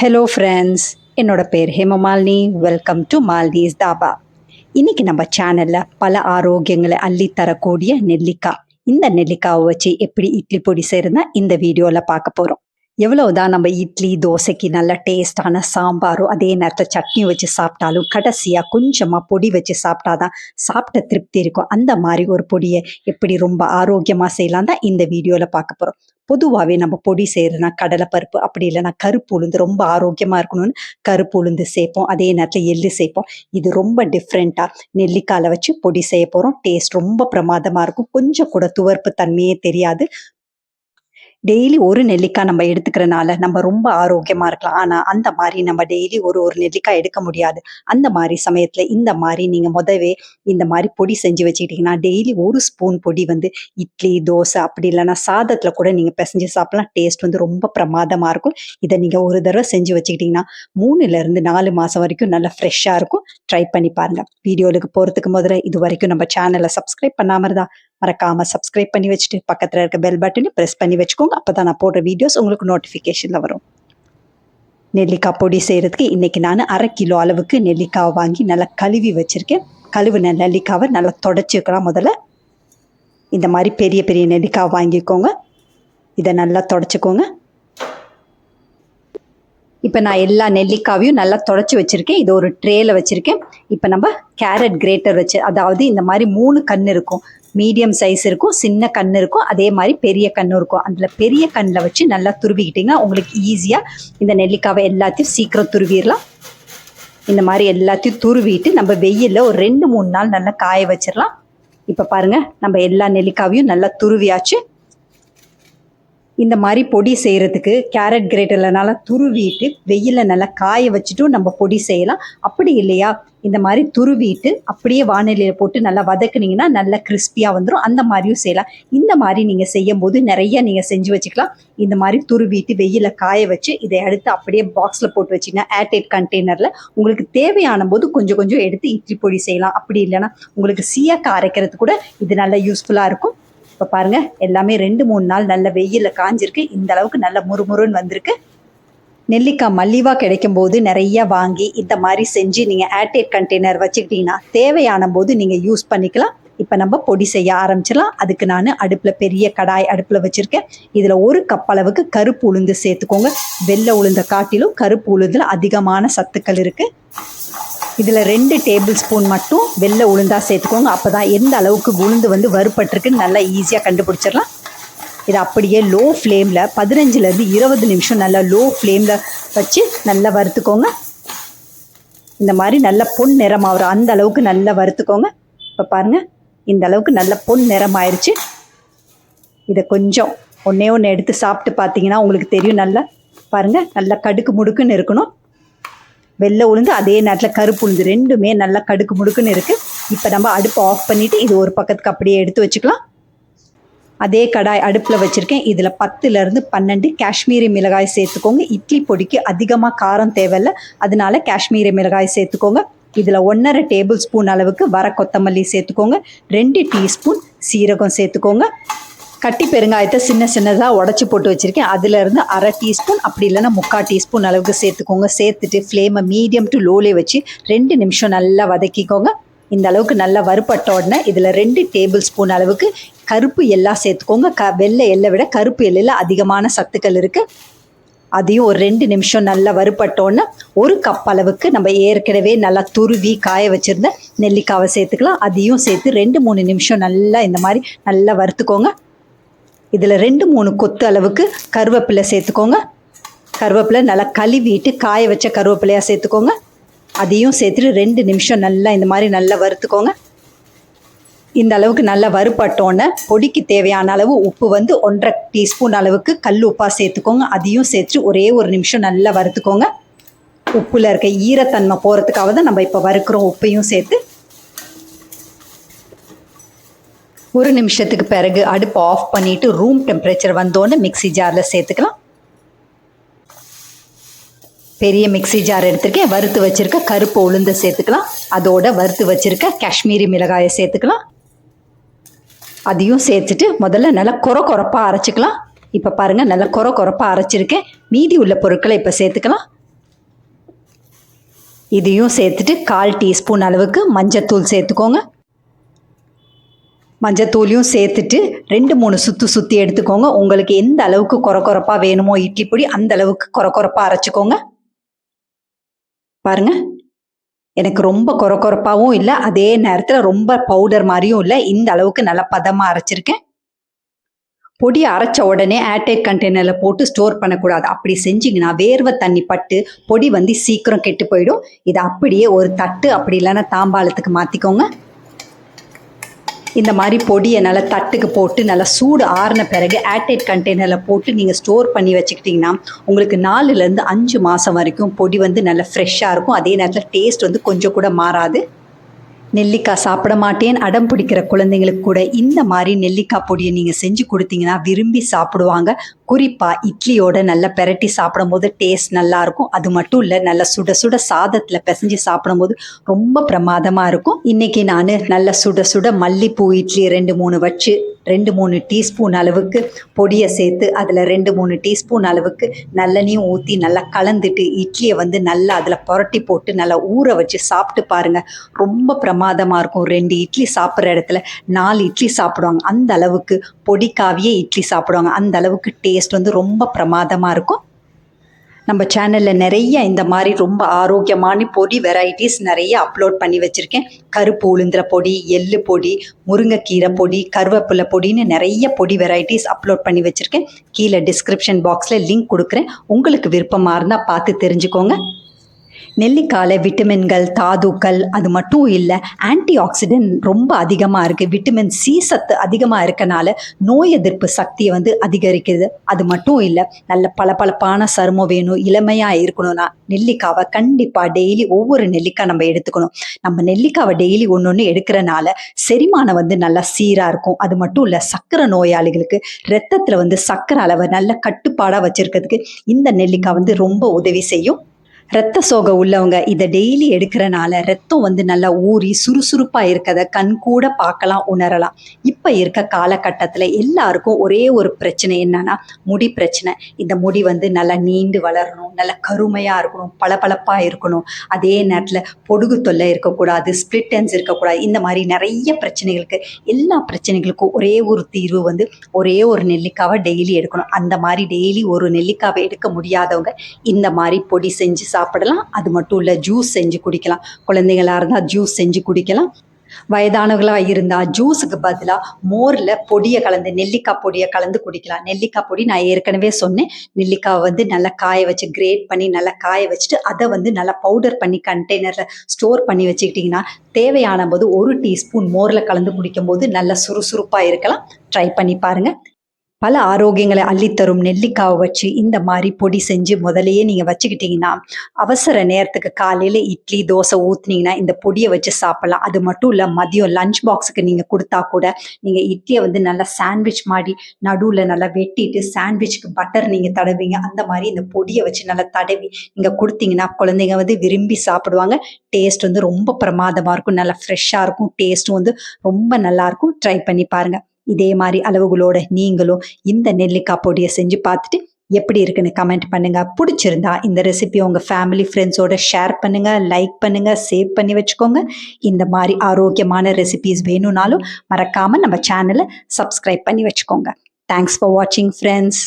Hello friends என்னோட பேர் Hemamalini. Welcome to Malini's dhaba இன்னைக்கு நம்ம சேனல்ல பல ஆரோக்கியங்களை அள்ளி தரக்கூடிய நெல்லிக்காய் இந்த நெல்லிக்காவை வச்சு எப்படி இட்லி பொடி செய்யறதுனா இந்த வீடியோல பார்க்க போறோம். எவ்வளவுதான் நம்ம இட்லி தோசைக்கு நல்ல டேஸ்டான சாம்பாரும் அதே நேரத்தில் சட்னி வச்சு சாப்பிட்டாலும் கடைசியா கொஞ்சமா பொடி வச்சு சாப்பிட்டாதான் சாப்பிட்ட திருப்தி இருக்கும். அந்த மாதிரி ஒரு பொடியை எப்படி ரொம்ப ஆரோக்கியமாக செய்யலாம் தான் இந்த வீடியோவில் பார்க்க போறோம். பொதுவாகவே நம்ம பொடி செய்யறதுனா கடலைப்பருப்பு அப்படி இல்லைன்னா கருப்பு உளுந்து ரொம்ப ஆரோக்கியமா இருக்கணும்னு கருப்பு உளுந்து சேர்ப்போம். அதே நேரத்தில் எள்ளு சேர்ப்போம். இது ரொம்ப டிஃப்ரெண்ட்டாக நெல்லிக்காயில் வச்சு பொடி செய்ய போறோம். டேஸ்ட் ரொம்ப பிரமாதமா இருக்கும். கொஞ்சம் கூட துவர்ப்பு தன்மையே தெரியாது. டெய்லி ஒரு நெல்லிக்காய் நம்ம எடுத்துக்கிறனால நம்ம ரொம்ப ஆரோக்கியமா இருக்கலாம். ஆனா அந்த மாதிரி நம்ம டெய்லி ஒரு ஒரு நெல்லிக்காய் எடுக்க முடியாது. அந்த மாதிரி சமயத்துல இந்த மாதிரி நீங்க முதவே இந்த மாதிரி பொடி செஞ்சு வச்சுக்கிட்டீங்கன்னா டெய்லி ஒரு ஸ்பூன் பொடி வந்து இட்லி தோசை அப்படி இல்லைன்னா சாதத்துல கூட நீங்க பிசைஞ்சு சாப்பிடலாம். டேஸ்ட் வந்து ரொம்ப பிரமாதமா இருக்கும். இதை நீங்க ஒரு தடவை செஞ்சு வச்சுக்கிட்டீங்கன்னா மூணுல இருந்து நாலு மாசம் வரைக்கும் நல்லா ஃப்ரெஷ்ஷா இருக்கும். ட்ரை பண்ணி பாருங்க. வீடியோலுக்கு போறதுக்கு முதல்ல இது வரைக்கும் நம்ம சேனலை சப்ஸ்கிரைப் பண்ணாம இருந்தா மறக்காம சப்ஸ்கிரைப் பண்ணி வச்சுட்டு பக்கத்தில் இருக்க பெல் பட்டனையும் ப்ரெஸ் பண்ணி வச்சுக்கோங்க. அப்பதான் நான் போடுற வீடியோஸ் உங்களுக்கு நோட்டிஃபிகேஷனில் வரும். நெல்லிக்காய் பொடி செய்யறதுக்கு இன்னைக்கு நான் அரை கிலோ அளவுக்கு நெல்லிக்காய் வாங்கி நல்லா கழுவி வச்சுருக்கேன். கழுவின நெல்லிக்காவை நல்லா தொடச்சிக்கலாம் முதல்ல. இந்த மாதிரி பெரிய பெரிய நெல்லிக்காய் வாங்கிக்கோங்க. இதை நல்லா தொடச்சிக்கோங்க. இப்போ நான் எல்லா நெல்லிக்காவையும் நல்லா தொடச்சி வச்சிருக்கேன். இது ஒரு ட்ரேயில் வச்சுருக்கேன். இப்போ நம்ம கேரட் கிரேட்டர் வச்சு அதாவது இந்த மாதிரி மூணு கண் இருக்கும். மீடியம் சைஸ் இருக்கும் சின்ன கண் இருக்கும் அதே மாதிரி பெரிய கண் இருக்கும். அதில் பெரிய கண்ணில் வச்சு நல்லா துருவிக்கிட்டிங்கன்னா உங்களுக்கு ஈஸியாக இந்த நெல்லிக்காவை எல்லாத்தையும் சீக்கிரம் துருவிடலாம். இந்த மாதிரி எல்லாத்தையும் துருவிட்டு நம்ம வெயிலில் ஒரு ரெண்டு மூணு நாள் நல்லா காய வச்சிடலாம். இப்போ பாருங்கள் நம்ம எல்லா நெல்லிக்காவையும் நல்லா துருவியாச்சு. இந்த மாதிரி பொடி செய்கிறதுக்கு கேரட் கிரேட்டர்ல நல்லா துருவிட்டு வெயிலில் நல்லா காய வச்சுட்டும் நம்ம பொடி செய்யலாம். அப்படி இல்லையா? இந்த மாதிரி துருவிட்டு அப்படியே வானிலையில போட்டு நல்லா வதக்குனீங்கன்னா நல்லா கிறிஸ்பியாக வந்துடும் அந்த மாதிரியும் செய்யலாம். இந்த மாதிரி நீங்கள் செய்யும் போது நிறைய நீங்கள் செஞ்சு வச்சுக்கலாம். இந்த மாதிரி துருவிட்டு வெயிலில் காய வச்சு இதை எடுத்து அப்படியே பாக்ஸில் போட்டு வச்சிங்கன்னா ஏர்டைட் கண்டெய்னரில் உங்களுக்கு தேவையான போது கொஞ்சம் கொஞ்சம் எடுத்து இட்லி பொடி செய்யலாம். அப்படி இல்லைன்னா உங்களுக்கு சீயக்காய் அரைக்கிறது கூட இது நல்லா யூஸ்ஃபுல்லாக இருக்கும். இப்போ பாருங்க எல்லாமே ரெண்டு மூணு நாள் நல்ல வெயிலில் காஞ்சிருக்கு. இந்த அளவுக்கு நல்ல முறுமுறுன்னு வந்திருக்கு. நெல்லிக்காய் மல்லிவாக கிடைக்கும் போது நிறைய வாங்கி இந்த மாதிரி செஞ்சு நீங்கள் ஏர்டைட் கண்டெய்னர் வச்சுக்கிட்டீங்கன்னா தேவையான போது நீங்கள் யூஸ் பண்ணிக்கலாம். இப்போ நம்ம பொடி செய்ய ஆரம்பிச்சிடலாம். அதுக்கு நான் அடுப்பில் பெரிய கடாய் அடுப்பில் வச்சுருக்கேன். இதில் ஒரு கப் அளவுக்கு கருப்பு உளுந்து சேர்த்துக்கோங்க. வெள்ளை உளுந்த காட்டிலும் கருப்பு உளுந்தில் அதிகமான சத்துக்கள் இருக்குது இதில் ரெண்டு டேபிள் ஸ்பூன் மட்டும் வெள்ளை உளுந்தாக சேர்த்துக்கோங்க. அப்போ தான் எந்த அளவுக்கு உளுந்து வந்து வறுபட்டிருக்குன்னு நல்லா ஈஸியாக கண்டுபிடிச்சிடலாம். இதை அப்படியே லோ ஃப்ளேமில் பதினஞ்சுலேருந்து இருபது நிமிஷம் நல்லா லோ ஃப்ளேமில் வச்சு நல்லா வறுத்துக்கோங்க. இந்த மாதிரி நல்ல பொன் நிறம் ஆகிற அந்த அளவுக்கு நல்லா வறுத்துக்கோங்க. இப்போ பாருங்கள் இந்த அளவுக்கு நல்ல பொன் நிறம் ஆயிடுச்சு இதை கொஞ்சம் ஒன்றே ஒன்று எடுத்து சாப்பிட்டு பார்த்தீங்கன்னா உங்களுக்கு தெரியும் நல்லா. பாருங்கள் நல்லா கடுக்கு முடுக்குன்னு இருக்கணும். வெள்ளை உளுந்து அதே நேரத்தில் கருப்பு உளுந்து ரெண்டுமே நல்லா கடுக்கு முடுக்குன்னு இருக்குது இப்போ நம்ம அடுப்பை ஆஃப் பண்ணிவிட்டு இது ஒரு பக்கத்துக்கு அப்படியே எடுத்து வச்சுக்கலாம். அதே கடாய் அடுப்பில் வச்சுருக்கேன். இதில் பத்துலேருந்து பன்னெண்டு காஷ்மீரி மிளகாய் சேர்த்துக்கோங்க. இட்லி பொடிக்கு அதிகமாக காரம் தேவையில்ல. அதனால காஷ்மீரி மிளகாய் சேர்த்துக்கோங்க. இதில் ஒன்றரை டேபிள் ஸ்பூன் அளவுக்கு வர கொத்தமல்லி சேர்த்துக்கோங்க. ரெண்டு டீஸ்பூன் சீரகம் சேர்த்துக்கோங்க. கட்டி பெருங்காயத்தை சின்ன சின்னதாக உடச்சி போட்டு வச்சுருக்கேன். அதுலேருந்து அரை டீஸ்பூன் அப்படி இல்லைன்னா முக்கால் டீஸ்பூன் அளவுக்கு சேர்த்துக்கோங்க. சேர்த்துட்டு ஃப்ளேமை மீடியம் டு லோலே வச்சு ரெண்டு நிமிஷம் நல்லா வதக்கிக்கோங்க. இந்த அளவுக்கு நல்லா வறுப்பட்ட உடனே இதில் ரெண்டு டேபிள் ஸ்பூன் அளவுக்கு கருப்பு எல்லாம் சேர்த்துக்கோங்க. க வெள்ளை எல்லை விட கருப்பு எல்லையில் அதிகமான சத்துக்கள் இருக்குது அதையும் ஒரு ரெண்டு நிமிஷம் நல்லா வறுப்பட்டோன்னே ஒரு கப் அளவுக்கு நம்ம ஏற்கனவே நல்லா துருவி காய வச்சுருந்த நெல்லிக்காவை சேர்த்துக்கலாம். அதையும் சேர்த்து ரெண்டு மூணு நிமிஷம் நல்லா இந்த மாதிரி நல்லா வறுத்துக்கோங்க. இதில் ரெண்டு மூணு கொத்து அளவுக்கு கருவேப்பிலை சேர்த்துக்கோங்க. கருவேப்பிலை நல்லா கழுவிட்டு காய வச்ச கருவேப்பிலையாக சேர்த்துக்கோங்க. அதையும் சேர்த்துட்டு ரெண்டு நிமிஷம் நல்லா இந்த மாதிரி நல்லா வறுத்துக்கோங்க. இந்த அளவுக்கு நல்லா வறுபட்டோன்னே பொடிக்கு தேவையான அளவு உப்பு வந்து ஒன்றரை டீஸ்பூன் அளவுக்கு கல் உப்பாக சேர்த்துக்கோங்க. அதையும் சேர்த்து ஒரே ஒரு நிமிஷம் நல்லா வறுத்துக்கோங்க. உப்பில் இருக்க ஈரத்தன்மை போகிறதுக்காக தான் நம்ம இப்போ வறுக்கிறோம் உப்பையும் சேர்த்து. ஒரு நிமிஷத்துக்கு பிறகு அடுப்பு ஆஃப் பண்ணிட்டு ரூம் டெம்பரேச்சர் வந்தோடனே மிக்ஸி ஜாரில் சேர்த்துக்கலாம். பெரிய மிக்ஸி ஜார் எடுத்திருக்கேன். வறுத்து வச்சிருக்க கருப்பு உளுந்து சேர்த்துக்கலாம். அதோட வறுத்து வச்சிருக்க காஷ்மீரி மிளகாயை சேர்த்துக்கலாம். அதையும் சேர்த்துட்டு முதல்ல நல்லா கொர கொரப்பாக அரைச்சிக்கலாம். இப்போ பாருங்கள் நல்லா கொர கொரப்பாக அரைச்சிருக்கேன். மீதி உள்ள பொருட்களை இப்போ சேர்த்துக்கலாம். இதையும் சேர்த்துட்டு கால் டீஸ்பூன் அளவுக்கு மஞ்சத்தூள் சேர்த்துக்கோங்க. மஞ்சத்தூளையும் சேர்த்துட்டு ரெண்டு மூணு சுத்து சுற்றி எடுத்துக்கோங்க. உங்களுக்கு எந்த அளவுக்கு கொர கொரப்பாக வேணுமோ இட்லி பொடி அந்த அளவுக்கு கொர கொரப்பாக அரைச்சிக்கோங்க. பாருங்க. எனக்கு ரொம்ப கொர கொரப்பாகவும் இல்லை அதே நேரத்தில் ரொம்ப பவுடர் மாதிரியும் இல்லை இந்த அளவுக்கு நல்லா பதமாக அரைச்சிருக்கேன். பொடி அரைச்ச உடனே ஏர்டைட் கண்டெய்னரில் போட்டு ஸ்டோர் பண்ணக்கூடாது. அப்படி செஞ்சிங்கன்னா வேர்வை தண்ணி பட்டு பொடி வந்து சீக்கிரம் கெட்டு போயிடும். இதை அப்படியே ஒரு தட்டு அப்படி இல்லைன்னா தாம்பாளத்துக்கு மாற்றிக்கோங்க இந்த மாதிரி பொடியை நல்லா தட்டுக்கு போட்டு நல்லா சூடு ஆறின பிறகு ஏர்டைட் கண்டெய்னரில் போட்டு நீங்கள் ஸ்டோர் பண்ணி வச்சுக்கிட்டிங்கன்னா உங்களுக்கு நாலுலேருந்து அஞ்சு மாதம் வரைக்கும் பொடி வந்து நல்லா ஃப்ரெஷ்ஷாக இருக்கும். அதே நேரத்தில் டேஸ்ட் வந்து கொஞ்சம் கூட மாறாது. நெல்லிக்காய் சாப்பிட மாட்டேன். அடம் பிடிக்கிற குழந்தைங்களுக்கு கூட இந்த மாதிரி நெல்லிக்காய் பொடியை நீங்கள் செஞ்சு கொடுத்தீங்கன்னா விரும்பி சாப்பிடுவாங்க. குறிப்பாக இட்லியோட நல்லா பெரட்டி சாப்பிடும்போது டேஸ்ட் நல்லா இருக்கும் அது மட்டும் இல்லை நல்லா சுட சுட சாதத்தில் பிசைஞ்சு சாப்பிடும்போது ரொம்ப பிரமாதமாக இருக்கும். இன்னைக்கு நான் நல்ல சுட சுட மல்லிப்பூ இட்லி ரெண்டு மூணு வச்சு ரெண்டு மூணு டீஸ்பூன் அளவுக்கு பொடியை சேர்த்து அதில் ரெண்டு மூணு டீஸ்பூன் அளவுக்கு நல்லெண்ணையும் ஊற்றி நல்லா கலந்துட்டு இட்லியை வந்து நல்லா அதில் புரட்டி போட்டு நல்லா ஊற வச்சு சாப்பிட்டு பாருங்கள் ரொம்ப பிரமாதமாக இருக்கும். ரெண்டு இட்லி சாப்பிட்ற இடத்துல நாலு இட்லி சாப்பிடுவாங்க. அந்த அளவுக்கு பொடிக்காவியே இட்லி சாப்பிடுவாங்க. அந்த அளவுக்கு டேஸ்ட் வந்து ரொம்ப பிரமாதமாக இருக்கும். நம்ம சேனலில் நிறைய இந்த மாதிரி ரொம்ப ஆரோக்கியமான பொடி வெரைட்டிஸ் நிறைய அப்லோட் பண்ணி வச்சுருக்கேன். கருப்பு உளுந்திர பொடி எள்ளு பொடி முருங்கைக்கீரை பொடி கருவேப்பிலை பொடின்னு நிறைய பொடி வெரைட்டிஸ் அப்லோட் பண்ணி வச்சுருக்கேன். கீழே டிஸ்கிரிப்ஷன் பாக்ஸில் லிங்க் கொடுக்குறேன். உங்களுக்கு விருப்பமாக இருந்தால் பார்த்து தெரிஞ்சுக்கோங்க. நெல்லிக்காயில் விட்டமின்கள் தாதுக்கள் அது மட்டும் இல்லை ஆன்டி ஆக்சிடென்ட் ரொம்ப அதிகமாக இருக்குது விட்டமின் சி சத்து அதிகமாக இருக்கனால நோய் எதிர்ப்பு சக்தியை வந்து அதிகரிக்குது. அது மட்டும் இல்லை நல்ல பளபளப்பான சருமம் வேணும் இளமையாக இருக்கணும்னா நெல்லிக்காவை கண்டிப்பாக டெய்லி ஒவ்வொரு நெல்லிக்காய் நம்ம எடுத்துக்கணும். நம்ம நெல்லிக்காவை டெய்லி ஒன்று ஒன்று எடுக்கிறனால செரிமானம் வந்து நல்லா சீராக இருக்கும். அது மட்டும் இல்லை சர்க்கரை நோயாளிகளுக்கு ரத்தத்தில் வந்து சர்க்கரை அளவை நல்ல கட்டுப்பாடாக வச்சுருக்கிறதுக்கு இந்த நெல்லிக்காய் வந்து ரொம்ப உதவி செய்யும். ரத்த சோகை உள்ளவங்க இதை டெய்லி எடுக்கிறனால ரத்தம் வந்து நல்லா ஊறி சுறுசுறுப்பாக இருக்கிறத கண் கூட பார்க்கலாம் உணரலாம். இப்போ இருக்க காலகட்டத்தில் எல்லாருக்கும் ஒரே ஒரு பிரச்சனை என்னன்னா முடி பிரச்சனை. இந்த முடி வந்து நல்லா நீண்டு வளரணும் நல்லா கருமையாக இருக்கணும் பளபளப்பாக இருக்கணும். அதே நேரத்தில் பொடுகு தொல்லை இருக்கக்கூடாது ஸ்பிளிட் ends இருக்கக்கூடாது. இந்த மாதிரி நிறைய பிரச்சனைகளுக்கு எல்லா பிரச்சனைகளுக்கும் ஒரே ஒரு தீர்வு வந்து ஒரே ஒரு நெல்லிக்காவை டெய்லி எடுக்கணும். அந்த மாதிரி டெய்லி ஒரு நெல்லிக்காவை எடுக்க முடியாதவங்க இந்த மாதிரி பொடி செஞ்சு சாப்பிடலாம். அது மட்டும் இல்லை ஜூஸ் செஞ்சு குடிக்கலாம். குழந்தைங்களாக இருந்தால் ஜூஸ் செஞ்சு குடிக்கலாம். வயதானவர்களாக இருந்தால் ஜூஸுக்கு பதிலாக மோரில் பொடியை கலந்து நெல்லிக்காய் பொடியை கலந்து குடிக்கலாம். நெல்லிக்காய் பொடி நான் ஏற்கனவே சொன்னேன். நெல்லிக்காயை வந்து நல்லா காய வச்சு கிரேட் பண்ணி நல்லா காய வச்சுட்டு அதை வந்து நல்லா பவுடர் பண்ணி கண்டெய்னரில் ஸ்டோர் பண்ணி வச்சுக்கிட்டிங்கன்னா தேவையான போது ஒரு டீஸ்பூன் மோரில் கலந்து குடிக்கும்போது நல்லா சுறுசுறுப்பாக இருக்கலாம். ட்ரை பண்ணி பாருங்கள் பல ஆரோக்கியங்களை அள்ளித்தரும் நெல்லிக்காவை வச்சு இந்த மாதிரி பொடி செஞ்சு முதலையே நீங்கள் வச்சுக்கிட்டிங்கன்னா அவசர நேரத்துக்கு காலையில் இட்லி தோசை ஊற்றுனீங்கன்னா இந்த பொடியை வச்சு சாப்பிடலாம். அது மட்டும் இல்லை மதியம் லஞ்ச் பாக்ஸுக்கு நீங்கள் கொடுத்தா கூட நீங்கள் இட்லியை வந்து நல்லா சாண்ட்விச் மாதிரி நடுவில் நல்லா வெட்டிட்டு சாண்ட்விச்சுக்கு பட்டர் நீங்கள் தடவிங்க. அந்த மாதிரி இந்த பொடியை வச்சு நல்லா தடவி நீங்கள் கொடுத்தீங்கன்னா குழந்தைங்க வந்து விரும்பி சாப்பிடுவாங்க. டேஸ்ட் வந்து ரொம்ப பிரமாதமாக இருக்கும். நல்லா ஃப்ரெஷ்ஷாக இருக்கும். டேஸ்ட்டும் வந்து ரொம்ப நல்லாயிருக்கும் ட்ரை பண்ணி பாருங்கள் இதே மாதிரி அளவுகளோட நீங்களும் இந்த நெல்லிக்காய் பொடியை செஞ்சு பார்த்துட்டு எப்படி இருக்குன்னு கமெண்ட் பண்ணுங்க. பிடிச்சிருந்தா இந்த ரெசிபி உங்க ஃபேமிலி ஃப்ரெண்ட்ஸோட ஷேர் பண்ணுங்க லைக் பண்ணுங்க சேவ் பண்ணி வச்சுக்கோங்க. இந்த மாதிரி ஆரோக்கியமான ரெசிபிஸ் வேணும்னாலும் மறக்காம நம்ம சேனலை சப்ஸ்கிரைப் பண்ணி வச்சுக்கோங்க. தேங்க்ஸ் ஃபார் வாட்சிங் ஃப்ரெண்ட்ஸ்